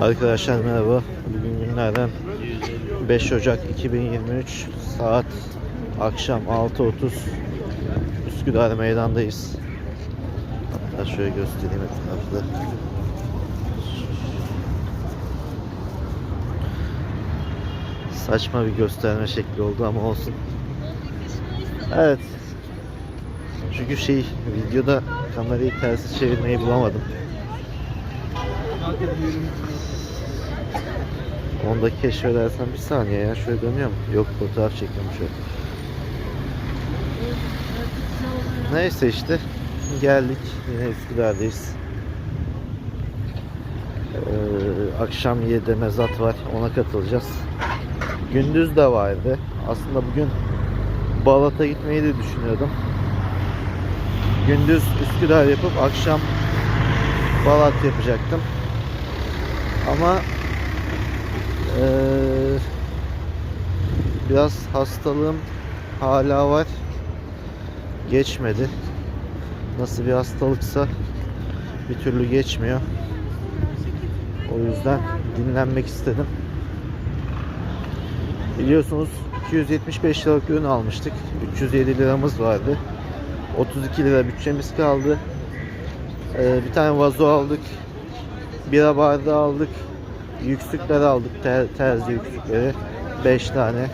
Arkadaşlar merhaba. Bugün günlerden 5 Ocak 2023 saat akşam 6.30 Üsküdar meydandayız. Hatta şöyle göstereyim etrafı. Saçma bir gösterme şekli oldu ama olsun. Evet. Çünkü şey videoda kamerayı tersi çevirmeyi bulamadım. Onda keşfedersem bir saniye ya şöyle dönüyor mu? Yok fotoğraf çekiyorum şöyle. Neyse işte geldik yine Üsküdar'dayız. Ee, akşam 7'de mezat var ona katılacağız. Gündüz de vardı. Aslında bugün Balat'a gitmeyi de düşünüyordum. Gündüz Üsküdar yapıp akşam Balat yapacaktım. Ama eee, biraz hastalığım hala var. Geçmedi. Nasıl bir hastalıksa bir türlü geçmiyor. O yüzden dinlenmek istedim. Biliyorsunuz 275 liralık ürün almıştık. 307 liramız vardı. 32 lira bütçemiz kaldı. Ee, bir tane vazo aldık. Bira bardağı aldık. Yüksükler aldık. Ter, terzi yüksükleri. 5 tane.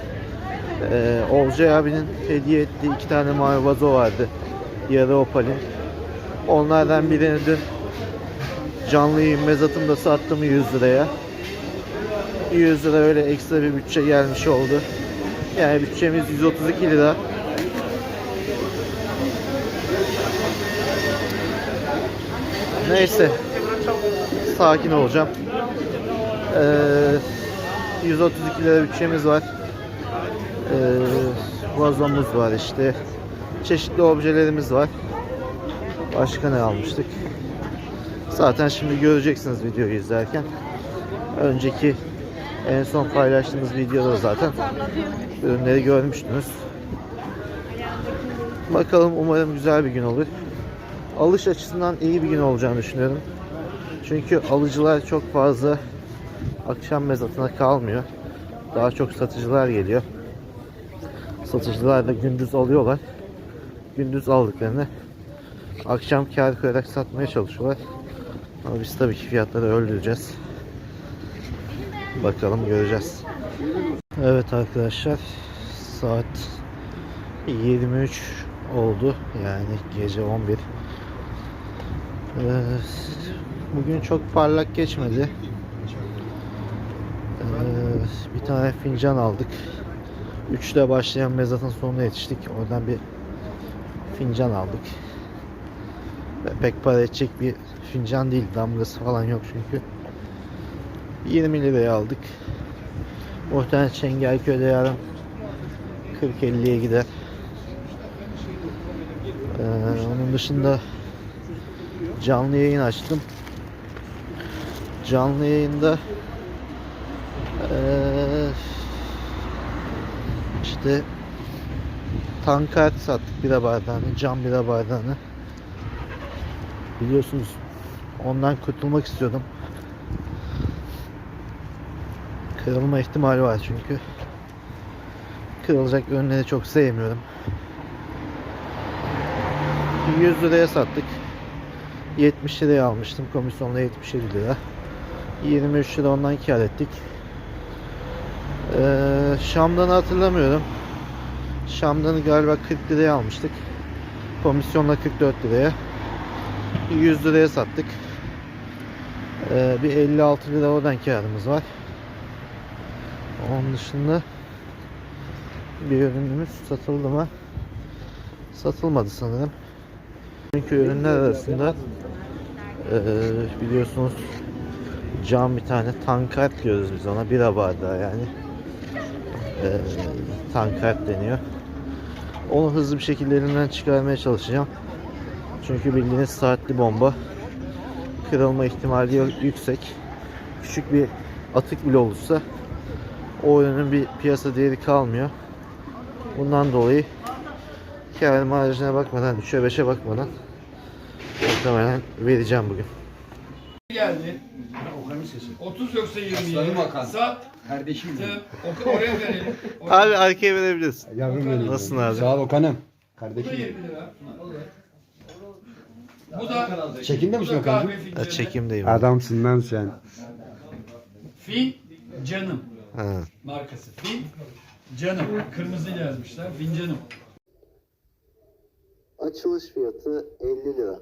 Ee, Olcay abinin hediye ettiği iki tane mavi vazo vardı. Yarı opalin. Onlardan birini dün canlı yayın mezatımda sattım 100 liraya. 100 lira öyle ekstra bir bütçe gelmiş oldu. Yani bütçemiz 132 lira. Neyse. Sakin olacağım. Ee, 132 lira bütçemiz var. Ee, vazomuz var işte. Çeşitli objelerimiz var. Başka ne almıştık? Zaten şimdi göreceksiniz videoyu izlerken. Önceki en son paylaştığımız videoda zaten ürünleri görmüştünüz. Bakalım umarım güzel bir gün olur. Alış açısından iyi bir gün olacağını düşünüyorum. Çünkü alıcılar çok fazla akşam mezatına kalmıyor. Daha çok satıcılar geliyor. Satıcılar da gündüz alıyorlar. Gündüz aldıklarını akşam kar koyarak satmaya çalışıyorlar. Ama biz tabii ki fiyatları öldüreceğiz. Bakalım göreceğiz. Evet arkadaşlar saat 23 oldu yani gece 11. Ee, bugün çok parlak geçmedi. Ee, bir tane fincan aldık. 3'te başlayan mezatın sonuna yetiştik. Oradan bir fincan aldık. Ve pek para edecek bir fincan değil. Damgası falan yok çünkü. 20 liraya aldık. Muhtemelen Çengelköy'de yarın 40-50'ye gider. Ee, onun dışında canlı yayın açtım. Canlı yayında ee, işte tankart sattık bira bardağını, cam bira bardağını. Biliyorsunuz ondan kurtulmak istiyordum. Kırılma ihtimali var çünkü. Kırılacak ürünleri çok sevmiyorum. 100 liraya sattık. 70 liraya almıştım. Komisyonla 77 lira. 23 lira ondan kar ettik. Ee, Şam'dan'ı hatırlamıyorum. Şam'dan'ı galiba 40 liraya almıştık. Komisyonla 44 liraya. 100 liraya sattık. Ee, bir 56 lira oradan karımız var. Onun dışında bir ürünümüz satıldı mı? Satılmadı sanırım. Çünkü ürünler arasında eee, biliyorsunuz cam bir tane tankart diyoruz biz ona bira bardağı yani Eee tankart deniyor. Onu hızlı bir şekilde elimden çıkarmaya çalışacağım. Çünkü bildiğiniz saatli bomba kırılma ihtimali yüksek. Küçük bir atık bile olursa o ürünün bir piyasa değeri kalmıyor. Bundan dolayı kar marjına bakmadan, 3'e 5'e bakmadan muhtemelen vereceğim bugün. Geldi. Okan'ın sesi. 30 yoksa 20 Aslanım Hakan. Sat. Kardeşim benim. Oku, oraya verelim. Oraya. Abi arkaya verebilirsin. Yavrum benim. Nasılsın abi? Sağ ol Okan'ım. Bu da Kardeşim. 20 lira. Bu da Çekimde bu misin da Okan'cığım? kahve Ha, çekimdeyim. Adamsın lan sen. Fin canım Ha. markası. Fin canım. Kırmızı yazmışlar. Fincanım. Açılış fiyatı 50 lira.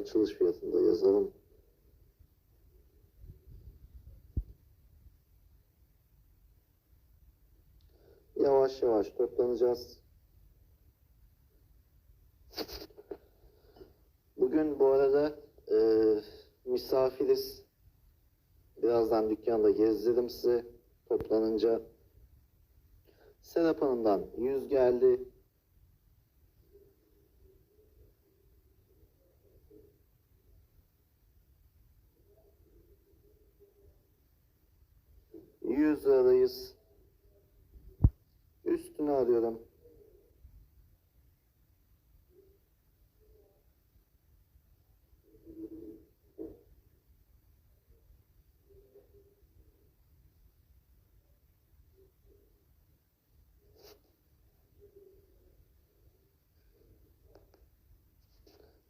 Açılış fiyatını da yazalım. Yavaş yavaş toplanacağız. Bugün bu arada e, misafiriz. Birazdan dükkanda gezdiririm size toplanınca. Serap Hanım'dan 100 geldi. Yüz liradayız. Üstünü arıyorum.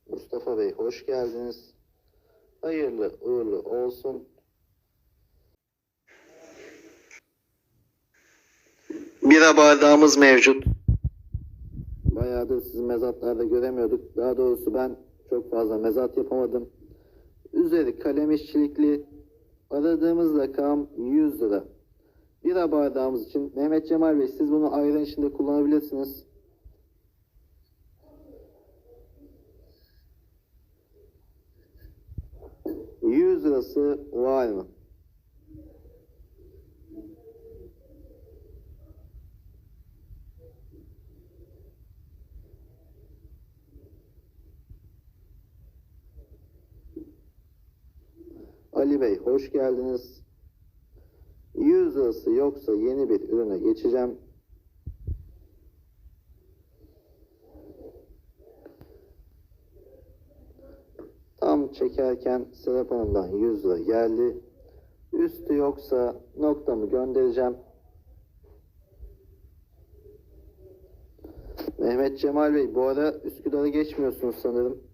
Mustafa Bey hoş geldiniz. Hayırlı uğurlu olsun. Bira bardağımız mevcut. Bayağıdır sizi mezatlarda göremiyorduk. Daha doğrusu ben çok fazla mezat yapamadım. Üzeri kalem işçilikli. Aradığımız rakam 100 lira. Bira bardağımız için Mehmet Cemal Bey siz bunu ayran içinde kullanabilirsiniz. 100 lirası var mı? Ali Bey hoş geldiniz. 100 lirası yoksa yeni bir ürüne geçeceğim. Tam çekerken Serap Hanım'dan 100 lira geldi. Üstü yoksa noktamı göndereceğim. Mehmet Cemal Bey bu ara Üsküdar'a geçmiyorsunuz sanırım.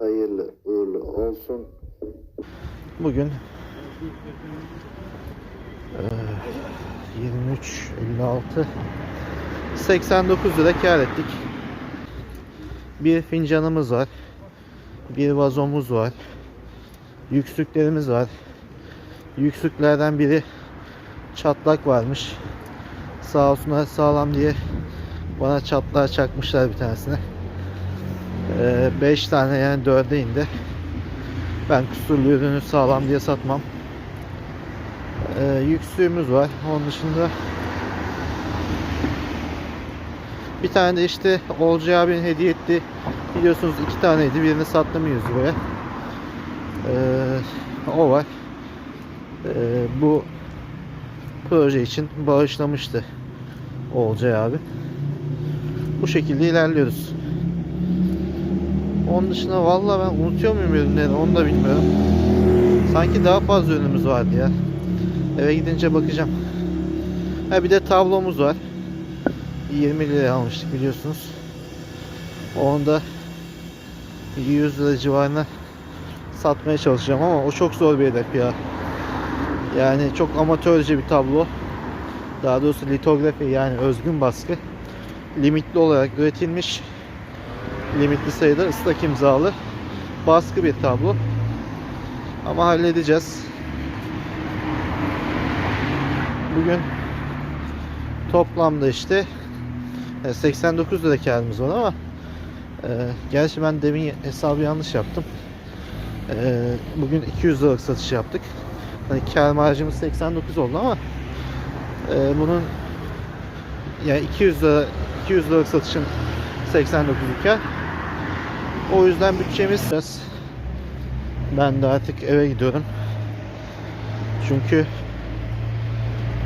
Hayırlı uğurlu olsun. Bugün eee, 23 56 89 lira kar ettik. Bir fincanımız var. Bir vazomuz var. Yüksüklerimiz var. Yüksüklerden biri çatlak varmış. Sağ olsunlar sağlam diye bana çatlağı çakmışlar bir tanesine. 5 tane yani 4'e indi. Ben kusurlu ürünü sağlam diye satmam. Ee, yüksüğümüz var. Onun dışında bir tane de işte Olcay abinin hediye etti. Biliyorsunuz iki taneydi. Birini sattım 100 liraya. Ee, o var. Ee, bu proje için bağışlamıştı Olcay abi. Bu şekilde ilerliyoruz. Onun dışında vallahi ben unutuyor muyum ürünleri onu da bilmiyorum. Sanki daha fazla ürünümüz vardı ya. Eve gidince bakacağım. Ha bir de tablomuz var. 20 liraya almıştık biliyorsunuz. Onu da 100 lira civarına satmaya çalışacağım ama o çok zor bir hedef ya. Yani çok amatörce bir tablo. Daha doğrusu litografi yani özgün baskı. Limitli olarak üretilmiş limitli sayıda ıslak imzalı baskı bir tablo. Ama halledeceğiz. Bugün toplamda işte e, 89 lira karımız var ama e, gerçi ben demin hesabı yanlış yaptım. E, bugün 200 liralık satış yaptık. Hani kar marjımız 89 oldu ama e, bunun yani 200 lira 200 liralık satışın 89 kar. O yüzden bütçemiz biraz ben de artık eve gidiyorum. Çünkü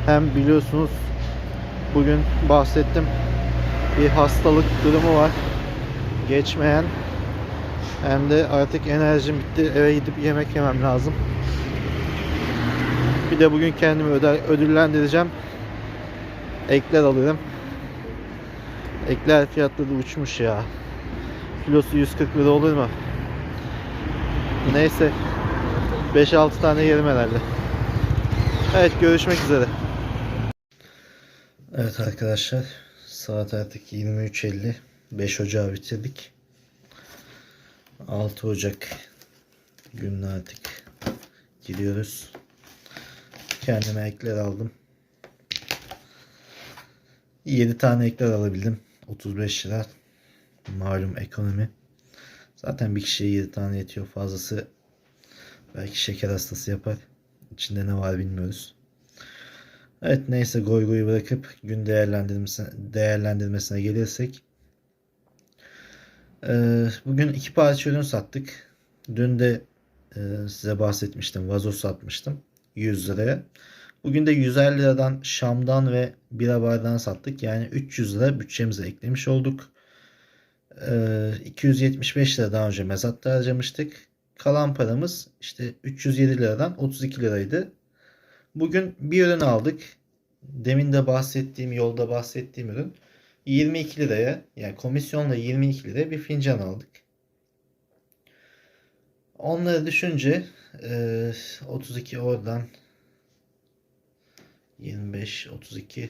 hem biliyorsunuz bugün bahsettim bir hastalık durumu var. Geçmeyen hem de artık enerjim bitti. Eve gidip yemek yemem lazım. Bir de bugün kendimi öder, ödüllendireceğim. Ekler alıyorum. Ekler fiyatları uçmuş ya. Kilosu 140 lira olur mu? Neyse. 5-6 tane yerim herhalde. Evet görüşmek üzere. Evet arkadaşlar. Saat artık 23.50. 5 Ocağı bitirdik. 6 Ocak gününe artık giriyoruz. Kendime ekler aldım. 7 tane ekler alabildim. 35 lira. Malum ekonomi. Zaten bir kişiye 7 tane yetiyor. Fazlası belki şeker hastası yapar. İçinde ne var bilmiyoruz. Evet neyse goy goyu bırakıp gün değerlendirmesine, değerlendirmesine gelirsek. Ee, bugün iki parça ürün sattık. Dün de e, size bahsetmiştim. Vazo satmıştım. 100 liraya. Bugün de 150 liradan Şam'dan ve bira bardağını sattık. Yani 300 lira bütçemize eklemiş olduk. Ee, 275 lira daha önce mezatta harcamıştık. Kalan paramız işte 307 liradan 32 liraydı. Bugün bir ürün aldık. Demin de bahsettiğim, yolda bahsettiğim ürün. 22 liraya yani komisyonla 22 liraya bir fincan aldık. Onları düşünce e, 32 oradan 25, 32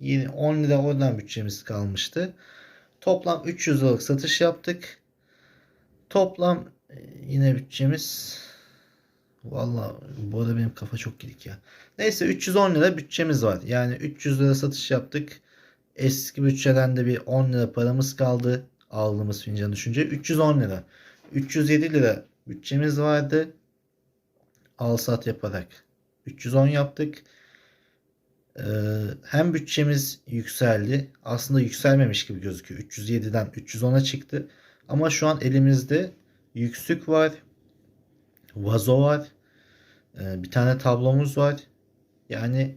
yine 10 lira oradan bütçemiz kalmıştı. Toplam 300 liralık satış yaptık. Toplam e, yine bütçemiz Valla bu arada benim kafa çok gidik ya. Neyse 310 lira bütçemiz var. Yani 300 lira satış yaptık. Eski bütçeden de bir 10 lira paramız kaldı. Aldığımız fincanı düşünce. 310 lira. 307 lira bütçemiz vardı. Al sat yaparak 310 yaptık. Ee, hem bütçemiz yükseldi. Aslında yükselmemiş gibi gözüküyor. 307'den 310'a çıktı. Ama şu an elimizde yüksük var. Vazo var. Ee, bir tane tablomuz var. Yani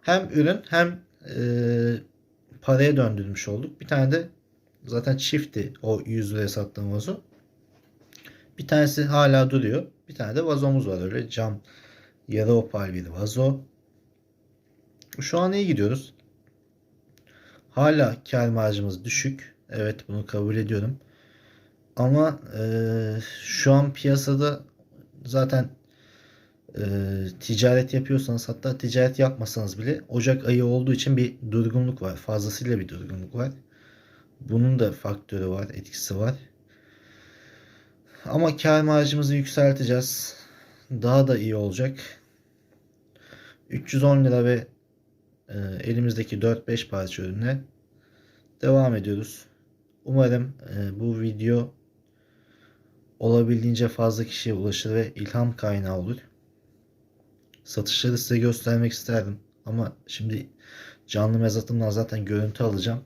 hem ürün hem e, paraya döndürmüş olduk. Bir tane de zaten çifti o 100 liraya sattığım vazo. Bir tanesi hala duruyor. Bir tane de vazomuz var öyle cam yarı opal bir vazo. Şu an iyi gidiyoruz. Hala kar marjımız düşük. Evet bunu kabul ediyorum. Ama e, şu an piyasada zaten e, ticaret yapıyorsanız hatta ticaret yapmasanız bile Ocak ayı olduğu için bir durgunluk var. Fazlasıyla bir durgunluk var. Bunun da faktörü var, etkisi var. Ama kar marjımızı yükselteceğiz. Daha da iyi olacak. 310 lira ve e, elimizdeki 4-5 parça ürüne devam ediyoruz. Umarım e, bu video olabildiğince fazla kişiye ulaşır ve ilham kaynağı olur. Satışları size göstermek isterdim. Ama şimdi canlı mezatımdan zaten görüntü alacağım.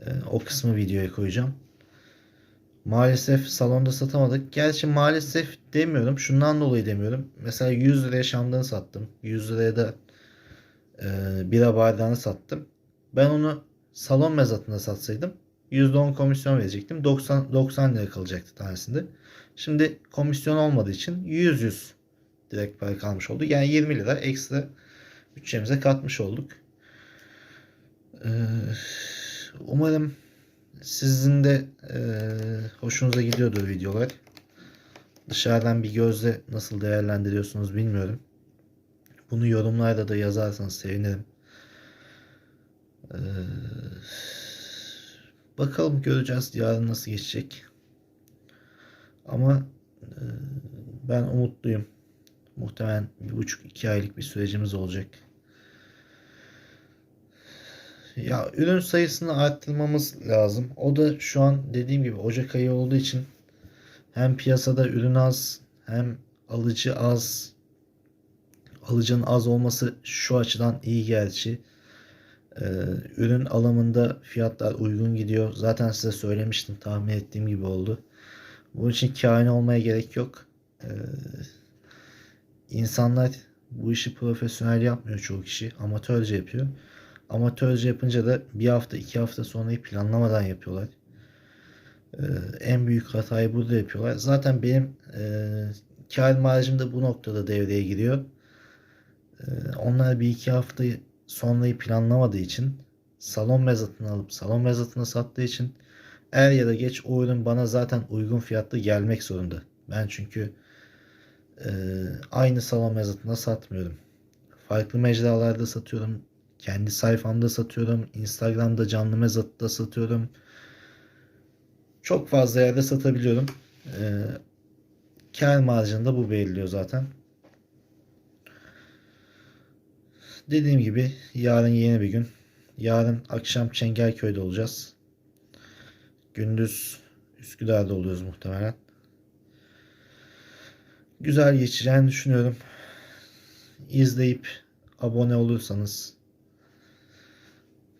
Ee, o kısmı videoya koyacağım. Maalesef salonda satamadık. Gerçi maalesef demiyorum. Şundan dolayı demiyorum. Mesela 100 liraya şamdanı sattım. 100 liraya da e, bira bardağını sattım. Ben onu salon mezatında satsaydım %10 komisyon verecektim. 90 90 lira kalacaktı tanesinde. Şimdi komisyon olmadığı için 100 100 direkt para kalmış oldu. Yani 20 lira ekstra bütçemize katmış olduk. Ee, umarım sizin de e, hoşunuza gidiyordur videolar. Dışarıdan bir gözle nasıl değerlendiriyorsunuz bilmiyorum. Bunu yorumlarda da yazarsanız sevinirim. Ee, bakalım göreceğiz yarın nasıl geçecek. Ama e, ben umutluyum. Muhtemelen bir buçuk iki aylık bir sürecimiz olacak. Ya ürün sayısını arttırmamız lazım. O da şu an dediğim gibi Ocak ayı olduğu için hem piyasada ürün az hem alıcı az. Alıcının az olması şu açıdan iyi gerçi. Ee, ürün alımında fiyatlar uygun gidiyor. Zaten size söylemiştim. Tahmin ettiğim gibi oldu. Bunun için kain olmaya gerek yok. Ee, insanlar bu işi profesyonel yapmıyor çoğu kişi. Amatörce yapıyor. Amatörce yapınca da bir hafta iki hafta sonrayı planlamadan yapıyorlar. Ee, en büyük hatayı burada yapıyorlar. Zaten benim e, kar marjım da bu noktada devreye giriyor. Ee, onlar bir iki hafta sonrayı planlamadığı için salon mezatını alıp salon mezatına sattığı için er ya da geç o ürün bana zaten uygun fiyatlı gelmek zorunda. Ben çünkü e, aynı salon mezatına satmıyorum. Farklı mecralarda satıyorum. Kendi sayfamda satıyorum. Instagram'da canlı mezatta satıyorum. Çok fazla yerde satabiliyorum. E, kar marjını bu belirliyor zaten. Dediğim gibi yarın yeni bir gün. Yarın akşam Çengelköy'de olacağız. Gündüz Üsküdar'da oluyoruz muhtemelen. Güzel geçeceğini düşünüyorum. İzleyip abone olursanız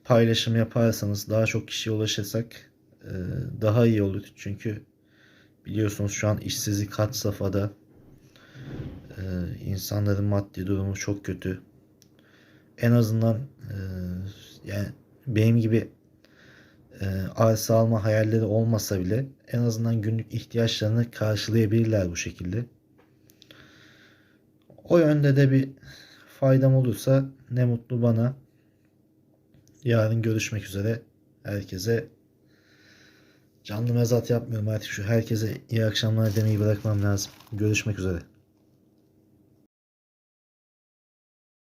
paylaşım yaparsanız daha çok kişiye ulaşırsak e, daha iyi olur. Çünkü biliyorsunuz şu an işsizlik had safhada. E, insanların maddi durumu çok kötü. En azından e, yani benim gibi e, arsa alma hayalleri olmasa bile en azından günlük ihtiyaçlarını karşılayabilirler bu şekilde. O yönde de bir faydam olursa ne mutlu bana. Yarın görüşmek üzere. Herkese canlı mezat yapmıyorum artık şu herkese iyi akşamlar demeyi bırakmam lazım. Görüşmek üzere.